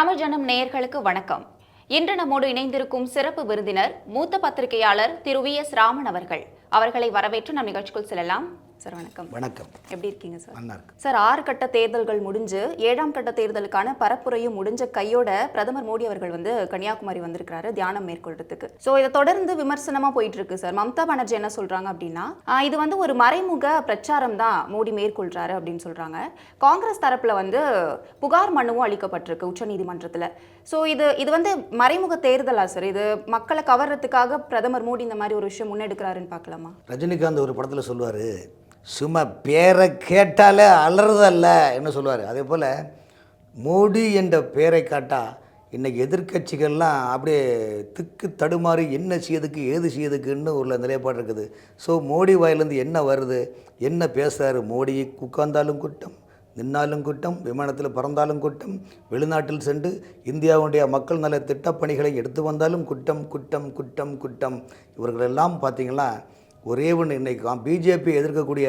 தமிழ் ஜனம் நேயர்களுக்கு வணக்கம். இன்று நம்மோடு இணைந்திருக்கும் சிறப்பு விருந்தினர் மூத்த பத்திரிகையாளர் திரு வி எஸ் ராமன் அவர்கள். அவர்களை வரவேற்று நம் நிகழ்ச்சிக்குள் செல்லலாம். சார் வணக்கம். வணக்கம். எப்படி இருக்கீங்க சார்? நல்லா இருக்கு. சார் ஆறு கட்ட தேர்தல்கள் முடிஞ்சு ஏழாம் கட்ட தேர்தலுக்கான பரப்புரையும் முடிஞ்ச கையோட பிரதமர் மோடி அவர்கள் வந்து கன்னியாகுமரி வந்திருக்கிறாரு தியானம் மேற்கொள்றதுக்கு. ஸோ இதை தொடர்ந்து விமர்சனமா போயிட்டு இருக்கு சார். மம்தா பானர்ஜி என்ன சொல்றாங்க அப்படின்னா இது வந்து ஒரு மறைமுக பிரச்சாரம் தான் மோடி மேற்கொள்றாரு அப்படின்னு சொல்றாங்க. காங்கிரஸ் தரப்புல வந்து புகார் மனுவும் அளிக்கப்பட்டிருக்கு உச்சநீதிமன்றத்துல ஸோ இது இது வந்து மறைமுக தேர்தலா சார்? இது மக்களை கவர்றதுக்காக பிரதமர் மோடி இந்த மாதிரி ஒரு விஷயம் முன்னெடுக்கிறாருன்னு பார்க்கலாமா? ரஜினிகாந்த் ஒரு படத்தில் சொல்லுவார் சும்மா பேரை கேட்டாலே அலறதல்ல என்ன சொல்லுவார். அதே போல் மோடி என்ற பேரை காட்டால் இன்றைக்கி எதிர்க்கட்சிகள்லாம் அப்படியே திக்கு தடுமாறி என்ன செய்யறதுக்கு ஏது செய்யறதுக்குன்னு ஒரு நிலைப்பாடு இருக்குது. ஸோ மோடி வாயிலேருந்து என்ன வருது? என்ன பேசுகிறாரு மோடி? உட்கார்ந்தாலும் குற்றம் நின்னாலும் குட்டம் விமானத்தில் பறந்தாலும் குட்டம் வெளிநாட்டில் சென்று இந்தியாவுடைய மக்கள் நல திட்டப்பணிகளை எடுத்து வந்தாலும் குற்றம் குற்றம் குற்றம் குற்றம் இவர்களெல்லாம் பார்த்திங்கன்னா ஒரே ஒன்று இன்றைக்கி பிஜேபி எதிர்க்கக்கூடிய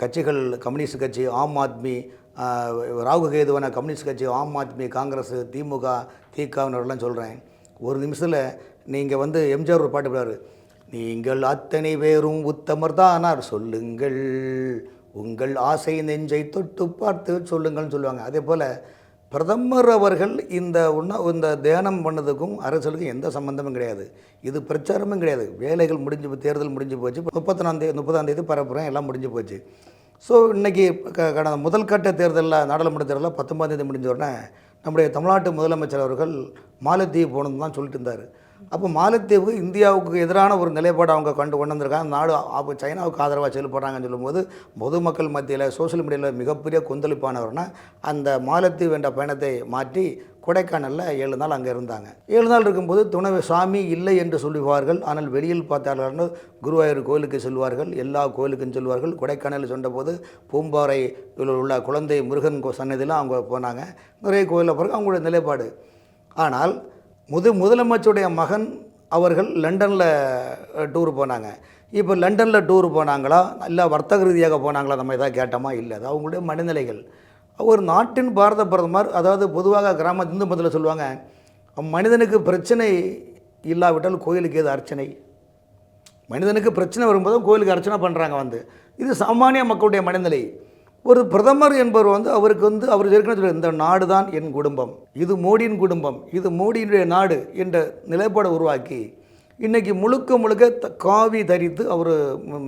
கட்சிகள் கம்யூனிஸ்ட் கட்சி ஆம் ஆத்மி ராகு கேதுவான கம்யூனிஸ்ட் கட்சி ஆம் ஆத்மி காங்கிரஸ் திமுக திகாவினரெல்லாம் சொல்கிறேன் ஒரு நிமிஷத்தில் நீங்கள் வந்து எம்ஜிஆர் ஒரு பாட்டு போடுறாரு. நீங்கள் அத்தனை பேரும் உத்தமர் தானார் சொல்லுங்கள். உங்கள் ஆசை நெஞ்சை தொட்டு பார்த்து சொல்லுங்கள்னு சொல்லுவாங்க. அதே போல் பிரதமர் அவர்கள் இந்த உண்ண இந்த தியானம் பண்ணதுக்கும் அரசுக்கும் எந்த சம்பந்தமும் கிடையாது. இது பிரச்சாரமும் கிடையாது. வேலைகள் முடிஞ்சு தேர்தல் முடிஞ்சு போச்சு. முப்பத்தொன்னாம் முப்பதாந்தேதி முப்பதாம் தேதி பரப்புகிறேன் எல்லாம் முடிஞ்சு போச்சு. ஸோ இன்றைக்கி க கடந்த முதல் கட்ட தேர்தலில் நாடாளுமன்ற தேர்தலில் பத்தொன்பதாம் தேதி முடிஞ்ச உடனே நம்முடைய தமிழ்நாட்டு முதலமைச்சர் அவர்கள் மாலத்தீவு போகணுன்னு தான் சொல்லிட்டு இருந்தார். அப்போ மாலத்தீவு இந்தியாவுக்கு எதிரான ஒரு நிலைப்பாடு அவங்க கண்டு கொண்டு வந்திருக்காங்க. நாடு அப்போ சைனாவுக்கு ஆதரவாக செயல்படுறாங்கன்னு சொல்லும்போது பொதுமக்கள் மத்தியில் சோஷியல் மீடியாவில் மிகப்பெரிய கொந்தளிப்பானவர்னா அந்த மாலத்தீவு என்ற பயணத்தை மாற்றி கொடைக்கானலில் ஏழு நாள் அங்கே இருந்தாங்க. ஏழு நாள் இருக்கும்போது துணை சாமி இல்லை என்று சொல்லுவார்கள். ஆனால் வெளியில் பார்த்தார்கள் குருவாயூர் கோயிலுக்கு செல்வார்கள். எல்லா கோயிலுக்கும் செல்வார்கள். கொடைக்கானலில் சொன்னபோது பூம்பாறை உள்ள குழந்தை முருகன் கோ- அவங்க போனாங்க. நிறைய கோயிலில் பிறகு அவங்களுடைய நிலைப்பாடு. ஆனால் முது முதலமைச்சருடைய மகன் அவர்கள் லண்டனில் டூர் போனாங்க. இப்போ லண்டனில் டூர் போனாங்களா? இல்லை வர்த்தக ரீதியாக போனாங்களா? நம்ம எதாவது கேட்டோமா? இல்லை. அது அவங்களுடைய மனநிலைகள். ஒரு நாட்டின் பாரத பிரதமர் அதாவது பொதுவாக கிராம இந்து மதத்தில் சொல்லுவாங்க மனிதனுக்கு பிரச்சனை இல்லாவிட்டால் கோயிலுக்கு ஏது அர்ச்சனை? மனிதனுக்கு பிரச்சனை வரும்போது கோயிலுக்கு அர்ச்சனை பண்ணுறாங்க வந்து. இது சாமானிய மக்களுடைய மனநிலை. ஒரு பிரதமர் என்பவர் வந்து அவருக்கு வந்து அவர் ஏற்கனவே இந்த நாடு தான் என் குடும்பம் இது மோடியின் குடும்பம் இது மோடியினுடைய நாடு என்ற நிலைப்பாடை உருவாக்கி இன்றைக்கி முழுக்க முழுக்க த- காவி தரித்து அவர்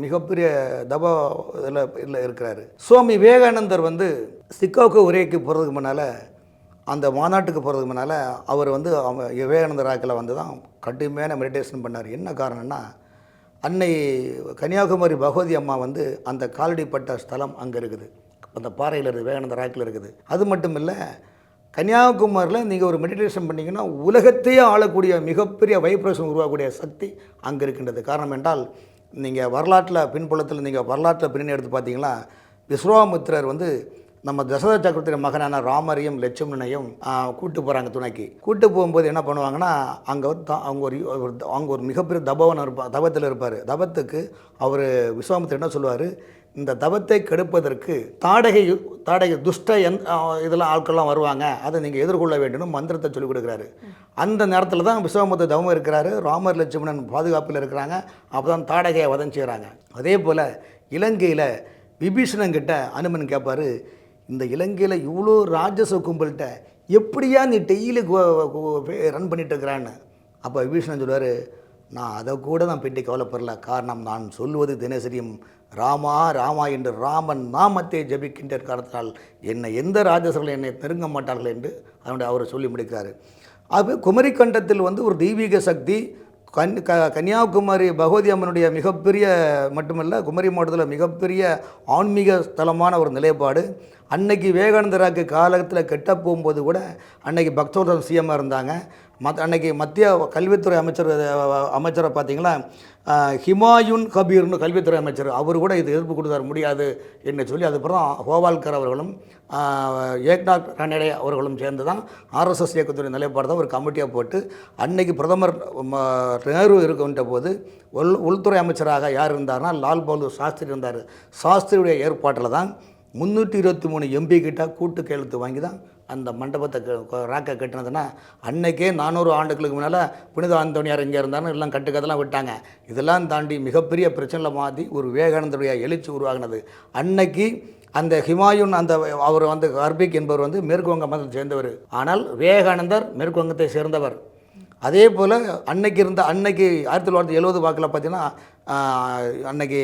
மிகப்பெரிய தபா இதில் இதில் இருக்கிறாரு. சுவாமி விவேகானந்தர் வந்து சிக்காகோ உரைக்கு போகிறதுக்கு முன்னால் அந்த மாநாட்டுக்கு போகிறதுக்கு முன்னால் அவர் வந்து அவங்க விவேகானந்தர் ராக்கில் வந்து தான் கடுமையான மெடிடேஷன் பண்ணார். என்ன காரணம்னா அன்னை கன்னியாகுமரி பகவதி அம்மா வந்து அந்த காலடிப்பட்ட ஸ்தலம் அங்கே இருக்குது. அந்த பாறையில் இருக்குது விவேகானந்தர் ராக்கில் இருக்குது. அது மட்டும் இல்லை கன்னியாகுமரியில் நீங்கள் ஒரு மெடிடேஷன் பண்ணிங்கன்னா உலகத்தையே ஆளக்கூடிய மிகப்பெரிய வைப்ரேஷன் உருவாகக்கூடிய சக்தி அங்கே இருக்கின்றது. காரணம் என்றால் நீங்கள் வரலாற்றில் பின்புலத்தில் நீங்கள் வரலாற்றில் பின்னணி எடுத்து பார்த்தீங்கன்னா விஸ்வாமித்திரர் வந்து நம்ம தசரத சக்கரத்தின் மகனான ராமரையும் லட்சுமணனையும் கூட்டு போகிறாங்க துணைக்கு. கூட்டு போகும்போது என்ன பண்ணுவாங்கன்னா அங்கே வந்து அவங்க ஒரு த- அவங்க ஒரு மிகப்பெரிய தபவன் இருப்பார் தபத்தில் இருப்பார். தபத்துக்கு அவர் விஸ்வாமித்திரர் என்ன சொல்லுவார்? இந்த தவத்தை கெடுப்பதற்கு தாடகை தாடகை துஷ்ட எந் இதெல்லாம் ஆட்கள்லாம் வருவாங்க. அதை நீங்கள் எதிர்கொள்ள வேண்டும் மந்திரத்தை சொல்லிக் கொடுக்குறாரு. அந்த நேரத்தில் தான் விஸ்வமுத்த தவம் இருக்கிறாரு. ராமர் லட்சுமணன் பாதுகாப்பில் இருக்கிறாங்க. அப்போ தான் தாடகையை வதம் செய்கிறாங்க அதே போல் இலங்கையில் விபீஷணங்கிட்ட அனுமன் கேட்பாரு இந்த இலங்கையில் இவ்வளோ ராஜச கும்பல்கிட்ட எப்படியா நீ டெய்லி ரன் பண்ணிட்டு இருக்கிறான்னு? அப்போ விபீஷணன் சொல்லுவார் நான் அதை கூட நான் பெட்டி கவலைப்படல. காரணம் நான் சொல்வது தினசரியும் ராமா ராமா என்று ராமன் நாமத்தை ஜபிக்கின்ற காரணத்தினால் என்னை எந்த ராஜசர்கள் என்னை நெருங்க மாட்டார்கள் என்று அதனுடைய அவர் சொல்லி முடிக்கிறார். அது குமரிக்கண்டத்தில் வந்து ஒரு தெய்வீக சக்தி கன் க கன்னியாகுமரி பகவதி அம்மனுடைய மிகப்பெரிய மட்டுமல்ல குமரி மாவட்டத்தில் மிகப்பெரிய ஆன்மீக ஸ்தலமான ஒரு நிலைப்பாடு. அன்னைக்கு விவேகானந்தராக்கு காலத்தில் கெட்ட போகும்போது கூட அன்னைக்கு பக்தோதம் சிஎம்மாக இருந்தாங்க. மத் அன்னைக்கு மத்திய கல்வித்துறை அமைச்சர் அமைச்சரை பார்த்தீங்களா? ஹிமாயுன் கபீர்னு கல்வித்துறை அமைச்சர் அவர் கூட இது எதிர்ப்பு கொடுத்தார் முடியாது என்று சொல்லி அதுக்கப்புறம் ஹோவால்கர் அவர்களும் ஏக்நாத் ரானடே அவர்களும் சேர்ந்து தான் ஆர்எஸ்எஸ் இயக்கத்துடைய நிலைப்பாடு தான் ஒரு கமிட்டியாக போட்டு அன்னைக்கு பிரதமர் நேரு இருக்கின்ற போது உள் உள்துறை அமைச்சராக யார் இருந்தார்னா லால் பகதூர் சாஸ்திரி இருந்தார். சாஸ்திரியுடைய ஏற்பாட்டில் தான் முந்நூற்றி இருபத்தி மூணு எம்பி கிட்ட கூட்டு கையெழுத்து வாங்கி தான் அந்த மண்டபத்தை க- ராக்கை கட்டினதுன்னா அன்னைக்கே நானூறு ஆண்டுகளுக்கு முன்னால் புனித ஆந்தோனியார் இங்கே இருந்தாலும் எல்லாம் கட்டுக்கதெல்லாம் விட்டாங்க. இதெல்லாம் தாண்டி மிகப்பெரிய பிரச்சனையில் மாற்றி ஒரு விவேகானந்தருடைய எழுச்சி உருவாகினது. அன்னைக்கு அந்த ஹிமாயுன் அந்த அவர் வந்து ஹர்பிக் என்பவர் வந்து மேற்கு வங்க மதத்தை சேர்ந்தவர். ஆனால் விவேகானந்தர் மேற்கு வங்கத்தை சேர்ந்தவர். அதே போல் அன்னைக்கு இருந்த அன்னைக்கு ஆயிரத்தி தொள்ளாயிரத்தி எழுபது வாக்கில் பார்த்தீங்கன்னா அன்னைக்கு அன்னைக்கு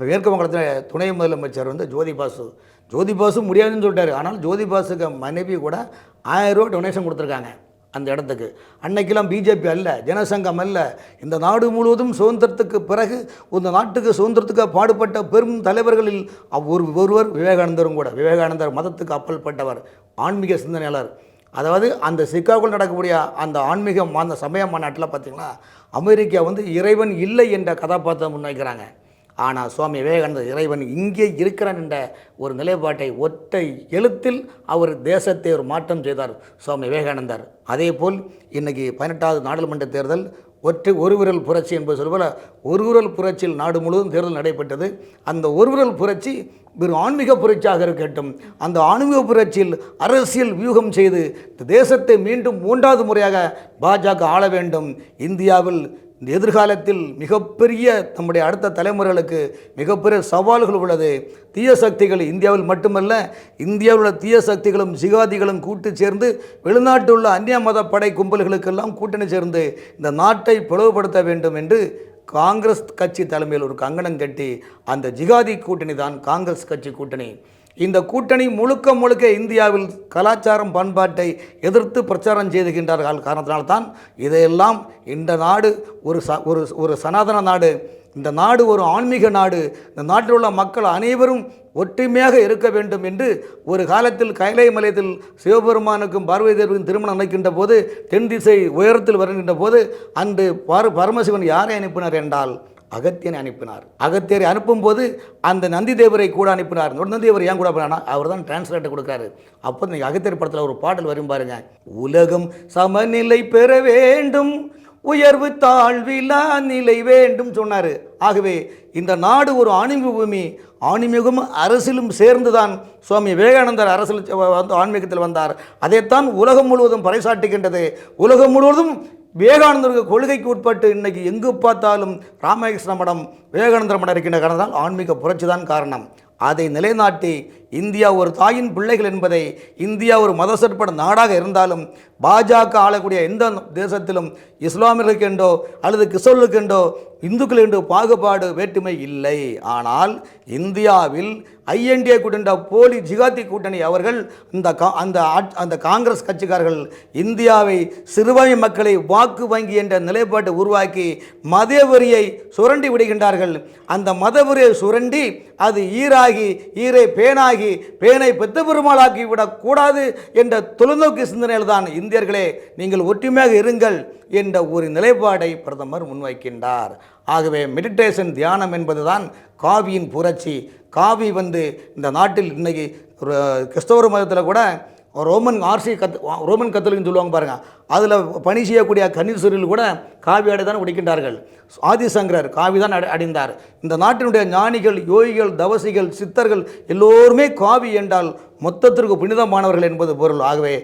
மேற்கு வங்கத்தில் துணை முதலமைச்சர் வந்து ஜோதி பாசு ஜோதி பாசு முடியாதுன்னு சொல்லிட்டாரு. ஆனால் ஜோதி பாசுக்கு மனைவி கூட ஆயிரம் ரூபா டொனேஷன் கொடுத்துருக்காங்க அந்த இடத்துக்கு. அன்னைக்கெல்லாம் பிஜேபி அல்ல ஜனசங்கம் அல்ல. இந்த நாடு முழுவதும் சுதந்திரத்துக்கு பிறகு இந்த நாட்டுக்கு சுதந்திரத்துக்கு பாடுபட்ட பெரும் தலைவர்களில் ஒரு ஒருவர் விவேகானந்தரும் கூட. விவேகானந்தர் மதத்துக்கு அப்பல்பட்டவர் ஆன்மீக சிந்தனையாளர். அதாவது அந்த சிக்காகோவில் நடக்கக்கூடிய அந்த ஆன்மீகம் அந்த சமய மாநாட்டில் பார்த்திங்கன்னா அமெரிக்கா வந்து இறைவன் இல்லை என்ற கதாபாத்திரம் முன்வைக்கிறாங்க. ஆனால் சுவாமி விவேகானந்தர் இறைவன் இங்கே இருக்கிறான் என்ற ஒரு நிலைப்பாட்டை ஒற்றை எழுத்தில் அவர் தேசத்தை ஒரு மாற்றம் செய்தார் சுவாமி விவேகானந்தர். அதே போல் இன்றைக்கி பதினெட்டாவது நாடாளுமன்ற தேர்தல் ஒற்றை ஒரு விரல் புரட்சி என்பது சொல்ல ஒரு விரல் புரட்சியில் நாடு முழுவதும் தேர்தல் நடைபெற்றது. அந்த ஒரு விரல் புரட்சி வெறும் ஆன்மீக புரட்சியாக இருக்கட்டும் அந்த ஆன்மீக புரட்சியில் அரசியல் வியூகம் செய்து தேசத்தை மீண்டும் மூன்றாவது முறையாக பாஜக ஆள வேண்டும். இந்தியாவில் இந்த எதிர்காலத்தில் மிகப்பெரிய நம்முடைய அடுத்த தலைமுறைகளுக்கு மிகப்பெரிய சவால்கள் உள்ளது. தீய சக்திகள் இந்தியாவில் மட்டுமல்ல இந்தியாவில் உள்ள தீய சக்திகளும் ஜிகாதிகளும் கூட்டு சேர்ந்து வெளிநாட்டில் உள்ள அந்நிய மத படை கும்பல்களுக்கெல்லாம் கூட்டணி சேர்ந்து இந்த நாட்டை பிளவுபடுத்த வேண்டும் என்று காங்கிரஸ் கட்சி தலைமையில் ஒரு கங்கணம் கட்டி அந்த ஜிகாதி கூட்டணி தான் காங்கிரஸ் கட்சி கூட்டணி. இந்த கூட்டணி முழுக்க முழுக்க இந்தியாவில் கலாச்சாரம் பண்பாட்டை எதிர்த்து பிரச்சாரம் செய்துகின்றார்கள். காரணத்தினால்தான் இதையெல்லாம் இந்த நாடு ஒரு ச ஒரு ஒரு சனாதன நாடு இந்த நாடு ஒரு ஆன்மீக நாடு இந்த நாட்டில் உள்ள மக்கள் அனைவரும் ஒற்றுமையாக இருக்க வேண்டும் என்று ஒரு காலத்தில் கைலை மலையத்தில் சிவபெருமானுக்கும் பார்வதி தேவிக்கும் திருமணம் நடக்கின்ற போது தென் திசை உயரத்தில் வருகின்ற போது அன்று பார் பரமசிவன் யாரை அனுப்பினார் என்றால் அகத்தியனை அனுப்பினார். அகத்தியரை அனுப்பும்போது அந்த நந்தி தேவரை கூட அனுப்பினார். நொடி தேவர் ஏன் கூட அனுப்பினா அவர் தான் டிரான்ஸ்லேட்டர் கொடுக்காரு அப்போ நீங்கள் அகத்தியர் படத்தில் ஒரு பாடல் வரும் பாருங்க. உலகம் சமநிலை பெற வேண்டும் உயர்வு தாழ்விலா நிலை வேண்டும் சொன்னார். ஆகவே இந்த நாடு ஒரு அணிவு பூமி ஆன்மீகம் அரசிலும் சேர்ந்துதான் சுவாமி விவேகானந்தர் அரசில் வந்து ஆன்மீகத்தில் வந்தார். அதைத்தான் உலகம் முழுவதும் பறைசாட்டுகின்றது உலகம் முழுவதும் விவேகானந்தருக்கு கொள்கைக்கு உட்பட்டு இன்னைக்கு எங்கு பார்த்தாலும் ராமகிருஷ்ண மடம் விவேகானந்தர் மடம் இருக்கின்ற காரணத்தால் ஆன்மீக புரட்சி தான் காரணம். அதை நிலைநாட்டி இந்தியா ஒரு தாயின் பிள்ளைகள் என்பதை இந்தியா ஒரு மதசற்பட நாடாக இருந்தாலும் பாஜக ஆளக்கூடிய எந்த தேசத்திலும் இஸ்லாமியர்களுக்கென்றோ அல்லது கிறிஸ்தவர்களுக்கென்றோ இந்துக்கள் என்று பாகுபாடு வேற்றுமை இல்லை. ஆனால் இந்தியாவில் ஐஎன்டிஏ கூட்டணி போலி ஜிகாதி கூட்டணி அவர்கள் இந்த கா அந்த அந்த காங்கிரஸ் கட்சிக்காரர்கள் இந்தியாவை சிறுபான்மை மக்களை வாக்கு வங்கி என்ற நிலைப்பாட்டை உருவாக்கி மதவெறியை சுரண்டி விடுகின்றார்கள். அந்த மதவெறியை சுரண்டி அது ஈராகி ஈரை பேனாகி பேனை பெத்த பெருமாளாக்கி விடக்கூடாது என்ற தொலைநோக்கு சிந்தனையில் தான் இந்தியர்களே நீங்கள் ஒற்றுமையாக இருங்கள் என்ற ஒரு நிலைப்பாடை பிரதமர் முன்வைக்கின்றார். ஆகவே மெடிடேஷன் தியானம் என்பதுதான் காவியின் புரட்சி. காவி வந்து இந்த நாட்டில் இன்றைக்கி ஒரு கிறிஸ்தவ மதத்தில் கூட ரோமன் ஆர்சி கத் ரோமன் கத்தலுக்குன்னு சொல்லுவாங்க பாருங்கள் அதில் பணி செய்யக்கூடிய கன்னிசூரில் கூட காவி ஆடை தான் உடைக்கின்றார்கள். ஆதிசங்கரர் காவி தான் அடை அடைந்தார். இந்த நாட்டினுடைய ஞானிகள் யோகிகள் தவசிகள் சித்தர்கள் எல்லோருமே காவி என்றால் மொத்தத்திற்கு புனிதமானவர்கள் என்பது பொருள். ஆகவே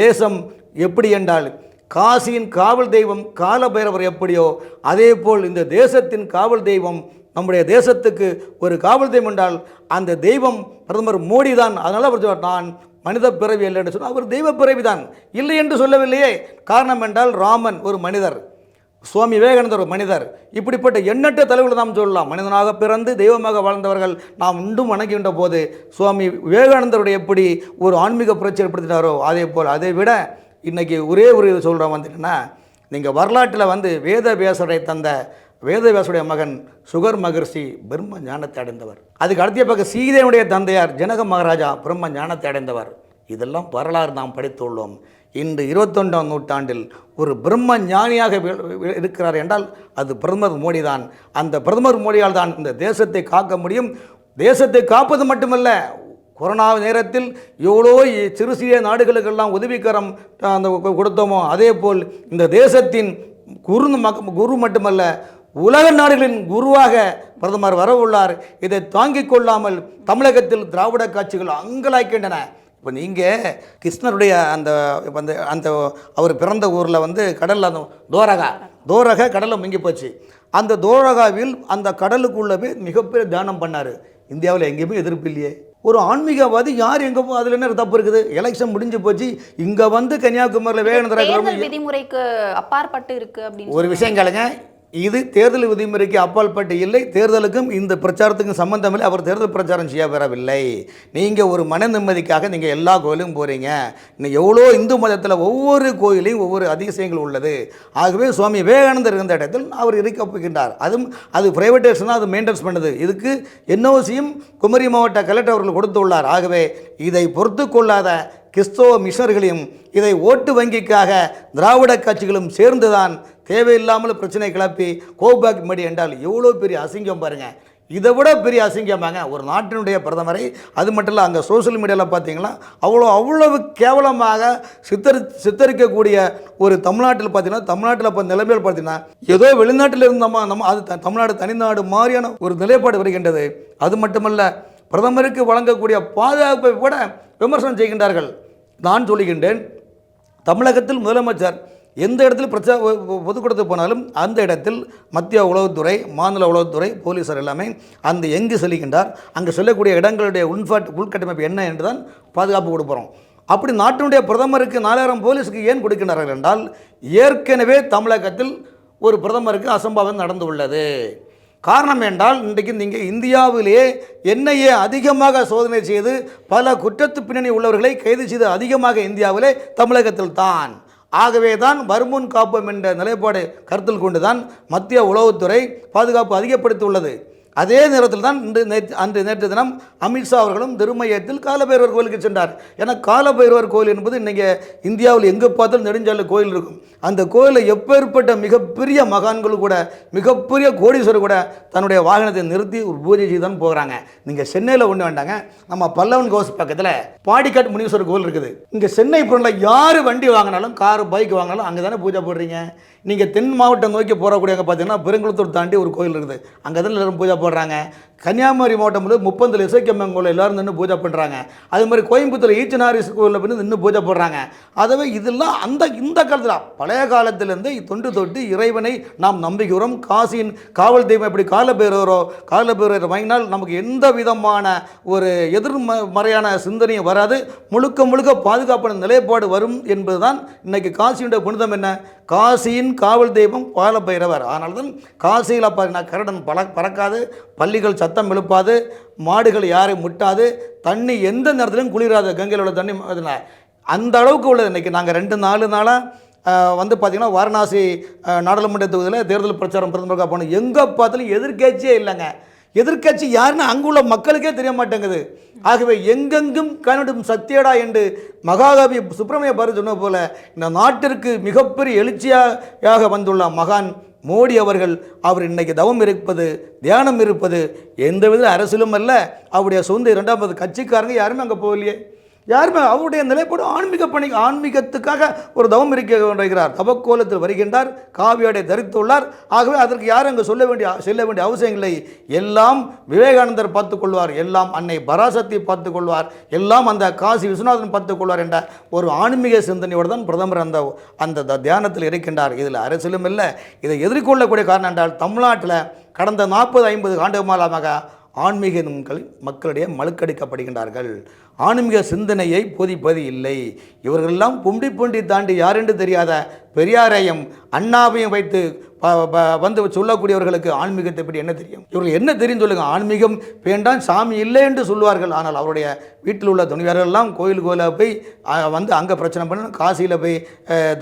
தேசம் எப்படி என்றால் காசியின் காவல் தெய்வம் காலபைரவர் எப்படியோ அதே போல் இந்த தேசத்தின் காவல் தெய்வம் நம்முடைய தேசத்துக்கு ஒரு காவல் தெய்வம் என்றால் அந்த தெய்வம் பிரதமர் மோடி தான் அதனால் அவர் நான் மனித பிறவி இல்லை என்று சொன்னால் அவர் தெய்வ பிறவி தான் இல்லை என்று சொல்லவில்லையே. காரணம் என்றால் ராமன் ஒரு மனிதர். சுவாமி விவேகானந்தர் ஒரு மனிதர். இப்படிப்பட்ட எண்ணற்ற தலைவர்களை நாம் சொல்லலாம். மனிதனாக பிறந்து தெய்வமாக வாழ்ந்தவர்கள் நாம் உண்டும் வணங்குகின்ற போது சுவாமி விவேகானந்தருடைய எப்படி ஒரு ஆன்மீக புரட்சி ஏற்படுத்தினாரோ அதே போல் அதை விட இன்றைக்கி ஒரே ஒரு இது சொல்கிறோம் வந்துட்டுன்னா நீங்கள் வரலாற்றில் வந்து வேத வியாசரை தந்த வேதவியாசுடைய மகன் சுகர் மகர்ஷி பிரம்ம ஞானத்தை அடைந்தவர். அதுக்கு அடுத்த பக்கம் சீதையுடைய தந்தையார் ஜனக மகாராஜா பிரம்ம ஞானத்தை அடைந்தவர். இதெல்லாம் வரலாறு நாம் படித்துள்ளோம் இன்று இருபத்தொன்றாம் நூற்றாண்டில் ஒரு பிரம்ம ஞானியாக இருக்கிறார் என்றால் அது பிரதமர் மோடி தான். அந்த பிரதமர் மோடியால் தான் இந்த தேசத்தை காக்க முடியும். தேசத்தை காப்பது மட்டுமல்ல கொரோனா நேரத்தில் எவ்வளோ சிறு சிறிய நாடுகளுக்கெல்லாம் உதவிக்கரம் அந்த கொடுத்தோமோ அதே போல் இந்த தேசத்தின் குரு மக் குரு மட்டுமல்ல உலக நாடுகளின் குருவாக பிரதமர் வர உள்ளார் இதை தாங்கிக் கொள்ளாமல் தமிழகத்தில் திராவிட காட்சிகள் அங்கலாய்க்கின்றன. இப்போ நீங்கள் கிருஷ்ணருடைய அந்த அந்த அந்த அவர் பிறந்த ஊரில் வந்து கடலில் அந்த தோரகா தோரகா கடலில் முங்கி போச்சு. அந்த தோரகாவில் அந்த கடலுக்குள்ளே போய் மிகப்பெரிய தியானம் பண்ணார். இந்தியாவில் எங்கேயுமே எதிர்ப்பு இல்லையே. ஒரு ஆன்மீகவாதி யார் எங்கே போ அதில் என்ன தப்பு இருக்குது? எலெக்ஷன் முடிஞ்சு போச்சு. இங்கே வந்து கன்னியாகுமரியில் வேகநந்தரா விதிமுறைக்கு அப்பாற்பட்டு இருக்கு அப்படின்னு ஒரு விஷயம் கேளுங்க. இது தேர்தல் விதிமுறைக்கு அப்பாற்பட்டு இல்லை. தேர்தலுக்கும் இந்த பிரச்சாரத்துக்கும் சம்பந்தம் இல்லை. அவர் தேர்தல் பிரச்சாரம் செய்ய பெறவில்லை. நீங்கள் ஒரு மன நிம்மதிக்காக நீங்கள் எல்லா கோயிலும் போகிறீங்க இன்னும் எவ்வளோ இந்து மதத்தில் ஒவ்வொரு கோயிலையும் ஒவ்வொரு அதிசயங்கள் உள்ளது. ஆகவே சுவாமி விவேகானந்தர் இருந்த இடத்தில் அவர் இருக்க போகின்றார் அதுவும் அது பிரைவேட்டேஷனாக அது மெயின்டைன்ஸ் பண்ணுது. இதுக்கு என்ஓசியும் குமரி மாவட்ட கலெக்டர் அவர்கள் கொடுத்துள்ளார் ஆகவே இதை பொறுத்து கொள்ளாத கிறிஸ்தவ மிஷனர்களையும் இதை ஓட்டு வங்கிக்காக திராவிட கட்சிகளும் சேர்ந்துதான் தேவையில்லாமல் பிரச்சனை கிளப்பி கோபேக் மடி என்றால் எவ்வளோ பெரிய அசிங்கம் பாருங்கள் இதை விட பெரிய அசிங்கமாங்க ஒரு நாட்டினுடைய பிரதமரை அது மட்டும் இல்லை அங்கே சோஷியல் மீடியாவில் பார்த்தீங்கன்னா அவ்வளோ அவ்வளவு கேவலமாக சித்தரி சித்தரிக்கக்கூடிய ஒரு தமிழ்நாட்டில் பார்த்தீங்கன்னா தமிழ்நாட்டில் இப்போ நிலைமையில் பார்த்தீங்கன்னா ஏதோ வெளிநாட்டில் இருந்தோமா நம்ம அது த- தமிழ்நாடு தனிநாடு மாதிரியான ஒரு நிலைப்பாடு வருகின்றது. அது மட்டுமல்ல பிரதமருக்கு வழங்கக்கூடிய பாதுகாப்பை கூட விமர்சனம் செய்கின்றார்கள். நான் சொல்லுகின்றேன் தமிழகத்தில் முதலமைச்சர் எந்த இடத்துல பிரச்சா பொதுக்கூட்டத்துக்கு போனாலும் அந்த இடத்தில் மத்திய உளவுத்துறை மாநில உளவுத்துறை போலீசார் எல்லாமே அந்த எங்கு செல்கின்றார் அங்கே செல்லக்கூடிய இடங்களுடைய உள்பாட் உள்கட்டமைப்பு என்ன என்று தான் பாதுகாப்பு கொடுக்குறோம் அப்படி நாட்டினுடைய பிரதமருக்கு நாலாயிரம் போலீஸுக்கு ஏன் கொடுக்கின்றார்கள் என்றால் ஏற்கனவே தமிழகத்தில் ஒரு பிரதமருக்கு அசம்பாவிதம் நடந்து உள்ளது காரணம் என்றால் இன்றைக்கு நீங்கள் இந்தியாவிலேயே என்ஐஏ அதிகமாக சோதனை செய்து பல குற்றத்து பின்னணி உள்ளவர்களை கைது செய்து அதிகமாக இந்தியாவிலே தமிழகத்தில் தான் ஆகவே தான் வருமுன் காப்போம் என்ற நிலைப்பாடு கருத்தில் கொண்டு தான் மத்திய உளவுத்துறை பாதுகாப்பு அதிகப்படுத்தியுள்ளது. அதே நேரத்தில் தான் இன்று நேற்று அன்று நேற்று தினம் அமித்ஷா அவர்களும் திருமயத்தில் காலபைரவர் கோயிலுக்கு சென்றார். ஏன்னா காலபைரவர் கோயில் என்பது இன்றைக்கி இந்தியாவில் எங்கே பார்த்தாலும் நெடுஞ்சாலை கோயில் இருக்கும். அந்த கோயிலில் எப்பேற்பட்ட மிகப்பெரிய மகான்கள் கூட மிகப்பெரிய கோடீஸ்வரர் கூட தன்னுடைய வாகனத்தை நிறுத்தி ஒரு பூஜை செய்து தான் போகிறாங்க. நீங்கள் சென்னையில் ஒன்று வேண்டாங்க. நம்ம பல்லவன் கோஸ் பக்கத்தில் பாடிக்காட் முனீஸ்வரர் கோயில் இருக்குது. இங்கே சென்னை புறணில் யார் வண்டி வாங்கினாலும் கார் பைக் வாங்கினாலும் அங்கே தானே பூஜை போடுறீங்க? நீங்கள் தென் மாவட்டம் நோக்கி போகக்கூடியவங்க பார்த்தீங்கன்னா பெருங்குளத்தூர் தாண்டி ஒரு கோயில் இருக்குது. அங்கே தான் எல்லோரும் பூஜை போடுறாங்க. கன்னியாகுமரி மாவட்டம் வந்து முப்பந்தில் இசைக்கம்மன் கோயில் எல்லாரும் நின்று பூஜை பண்ணுறாங்க அதே மாதிரி கோயம்புத்தூர் ஈச்சனாரிஸ் கோயிலில் போய் நின்று பூஜை போடுறாங்க. அதுவே இதெல்லாம் அந்த இந்த காலத்தில் பழைய காலத்திலேருந்து தொண்டு தொட்டு இறைவனை நாம் நம்புகிறோம். காசியின் காவல் தெய்வம் எப்படி காலபேரவரோ காலபேரவர் வாங்கினால் நமக்கு எந்த விதமான ஒரு எதிர்மறையான சிந்தனையும் வராது. முழுக்க முழுக்க பாதுகாப்பான நிலைப்பாடு வரும் என்பதுதான் இன்றைக்கி காசியுடைய புனிதம் என்ன? காசியின் காவல் தெய்வம் காலபைரவர் அதனால தான் காசியில் பார்த்தீங்கன்னா கரடன் பல பறக்காது பள்ளிகள் சத்தம் எழுப்பாது மாடுகள் யாரையும் முட்டாது தண்ணி எந்த நேரத்திலும் குளிராது கங்கையில் உள்ள தண்ணி அதனால அந்த அளவுக்கு உள்ளது இன்றைக்கி நாங்கள் ரெண்டு நாலு நாளாக வந்து பார்த்திங்கன்னா வாரணாசி நாடாளுமன்ற தொகுதியில் தேர்தல் பிரச்சாரம் பிரதமருக்காக போனோம். எங்கே பார்த்தாலும் எதிர்கட்சியே இல்லைங்க. எதிர்க்கட்சி யாருன்னு அங்குள்ள மக்களுக்கே தெரிய மாட்டேங்குது. ஆகவே எங்கெங்கும் கனடும் சத்தியடா என்று மகாகவி சுப்பிரமணிய பாரதி சொன்ன போல இந்த நாட்டிற்கு மிகப்பெரிய எழுச்சியாக வந்துள்ள மகான் மோடி அவர்கள் அவர் இன்றைக்கு தவம் இருப்பது தியானம் இருப்பது எந்த வித அரசியலும் அல்ல. அவருடைய சொந்த இரண்டாவது கட்சிக்காரங்க யாருமே அங்கே போகலையே. யாருமே அவருடைய நிலைப்பாடு ஆன்மீக பணி ஆன்மீகத்துக்காக ஒரு தவம் இருக்க வருகிறார் தவக்கோலத்தில் வருகின்றார் காவியாடை தரித்துள்ளார். ஆகவே அதற்கு யாரும் அங்கே சொல்ல வேண்டிய செல்ல வேண்டிய அவசியம் இல்லை. எல்லாம் விவேகானந்தர் பார்த்துக் கொள்வார். எல்லாம் அன்னை பராசக்தி பார்த்துக் கொள்வார். எல்லாம் அந்த காசி விஸ்வநாதன் பார்த்துக் கொள்வார் என்ற ஒரு ஆன்மீக சிந்தனையோடு தான் பிரதமர் அந்த அந்த தியானத்தில் இருக்கின்றார். இதில் அரசியலும் இல்லை. இதை எதிர்கொள்ளக்கூடிய காரணம் என்றால் தமிழ்நாட்டில் கடந்த நாற்பது ஐம்பது ஆண்டு காலமாக ஆன்மீக நூல்கள் மக்களிடையே மழுக்கடிக்கப்படுகின்றார்கள். ஆன்மீக சிந்தனையை போதிப்பது இல்லை. இவர்களெல்லாம் புண்டி புண்டி தாண்டி யாரென்று தெரியாத பெரியாரையும் அண்ணாவையும் வைத்து ப- ப- வந்து சொல்லக்கூடியவர்களுக்கு ஆன்மீகத்தை பற்றி என்ன தெரியும்? இவர்கள் என்ன தெரியும் சொல்லுங்க ஆன்மீகம் வேண்டாம் சாமி இல்லை என்று சொல்வார்கள் ஆனால் அவருடைய வீட்டில் உள்ள துணிவியரெல்லாம் கோயில் கோயிலாக போய் வந்து அங்கே பிரச்சனை பண்ண காசியில் போய்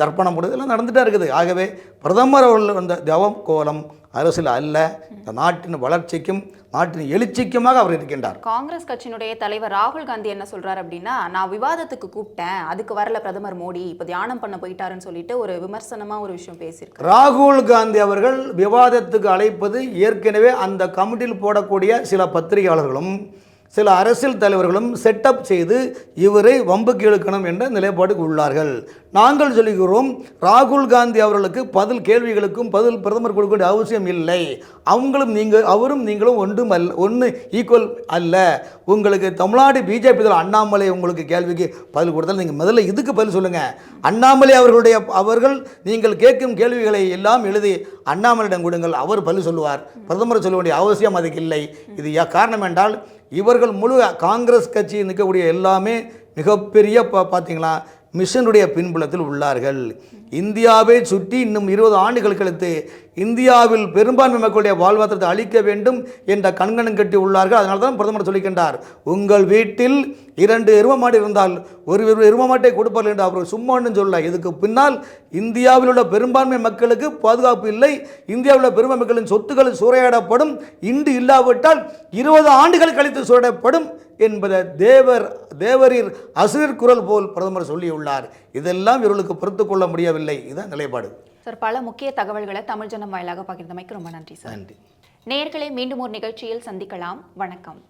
தர்ப்பணம் போடுறது எல்லாம் நடந்துகிட்டே இருக்குது. ஆகவே பிரதமர் அவர்கள் வந்த தவம் கோலம் அரசியல் அல்ல. இந்த நாட்டின் வளர்ச்சிக்கும் நாட்டின் எழுச்சிக்குமாக அவர் இருக்கின்றார். காங்கிரஸ் கட்சியினுடைய தலைவர் ராகுல் காந்தி என்ன சொல்றாரு அப்படின்னா நான் விவாதத்துக்கு கூப்பிட்டேன். அதுக்கு வரல பிரதமர் மோடி. இப்போ தியானம் பண்ண போயிட்டாருன்னு சொல்லிட்டு ஒரு விமர்சனமா ஒரு விஷயம் பேசியிருக்காரு. ராகுல் காந்தி அவர்கள் விவாதத்துக்கு அழைப்பது ஏற்கனவே அந்த கமிட்டியில் போடக்கூடிய சில பத்திரிகையாளர்களும் சில அரசியல் தலைவர்களும் செட்டப் செய்து இவரை வம்புக்கு இழுக்கணும் என்ற நிலைப்பாடு உள்ளார்கள். நாங்கள் சொல்லுகிறோம் ராகுல் காந்தி அவர்களுக்கு பதில் கேள்விகளுக்கும் பதில் பிரதமர் கொடுக்க வேண்டிய அவசியம் இல்லை. அவங்களும் நீங்கள் அவரும் நீங்களும் ஒன்றும் அல்ல ஒன்று ஈக்குவல் அல்ல. உங்களுக்கு தமிழ்நாடு பிஜேபி தலைவர் அண்ணாமலை உங்களுக்கு கேள்விக்கு பதில் கொடுத்தால் நீங்கள் முதல்ல இதுக்கு பதில் சொல்லுங்கள் அண்ணாமலை அவர்களுடைய அவர்கள் நீங்கள் கேட்கும் கேள்விகளை எல்லாம் எழுதி அண்ணாமலையிடம் கொடுங்கள் அவர் பதில் சொல்லுவார். பிரதமர் சொல்ல வேண்டிய அவசியம் அதுக்கு இல்லை. இது காரணம் என்றால் இவர்கள் முழு காங்கிரஸ் கட்சி நிற்கக்கூடிய எல்லாமே மிகப்பெரிய பா பார்த்தீங்களா மிஷனுடைய பின்புலத்தில் உள்ளார்கள். இந்தியாவை சுற்றி இன்னும் இருபது ஆண்டுகள் கழித்து இந்தியாவில் பெரும்பான்மை மக்களுடைய வாழ்வாதாரத்தை அளிக்க வேண்டும் என்ற கண்கணம் கட்டி உள்ளார்கள். அதனால தான் பிரதமர் சொல்லிக்கின்றார் உங்கள் வீட்டில் இரண்டு எரும மாடு இருந்தால் ஒரு ஒரு எரும மாட்டை கொடுப்பார்கள் என்று அவர் சும்மான்னு சொல்ல இதுக்கு பின்னால் இந்தியாவில் உள்ள பெரும்பான்மை மக்களுக்கு பாதுகாப்பு இல்லை. இந்தியாவில் உள்ள பெரும்பான்மை மக்களின் சொத்துக்கள் சூறையாடப்படும். இன்று இல்லாவிட்டால் இருபது ஆண்டுகள் கழித்து சூறையாடப்படும். என்பதை தேவர் தேவரீர் அசுரர் குரல் போல் பிரதமர் சொல்லியுள்ளார். இதெல்லாம் இவர்களுக்கு பொறுத்து கொள்ள முடியவில்லை. இதுதான் நிலைப்பாடு. சார் பல முக்கிய தகவல்களை தமிழ் ஜனம் வாயிலாக பகிர்ந்தமைக்கு ரொம்ப நன்றி சார். நன்றி. நேயர்களை மீண்டும் ஒரு நிகழ்ச்சியில் சந்திக்கலாம். வணக்கம்.